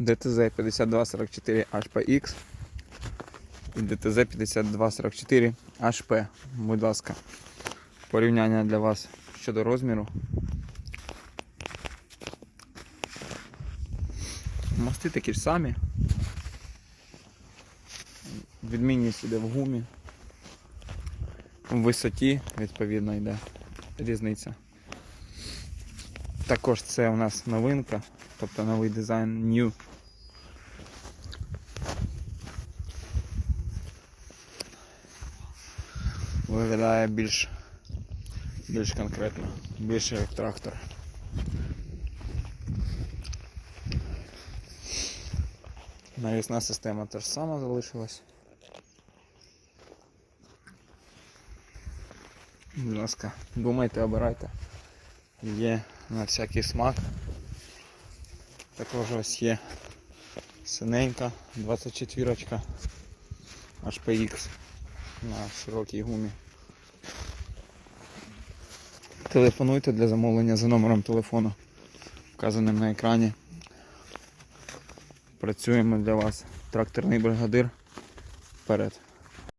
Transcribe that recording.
DTZ 5244 HPX і DTZ 5244 HP. Будь ласка, порівняння для вас щодо розміру. Мости такі ж самі. Відмінність іде в гумі. В висоті, відповідно, йде різниця. Також це у нас новинка, тобто новий дизайн New. Виглядає більш, більш конкретно, більше як трактор. Навісна система теж сама залишилась. Будь ласка, думайте, обирайте. Є на всякий смак. Також ось є синенька 24 HPX на широкій гумі. Телефонуйте для замовлення за номером телефону, вказаним на екрані. Працюємо для вас. Тракторний бригадир. Вперед.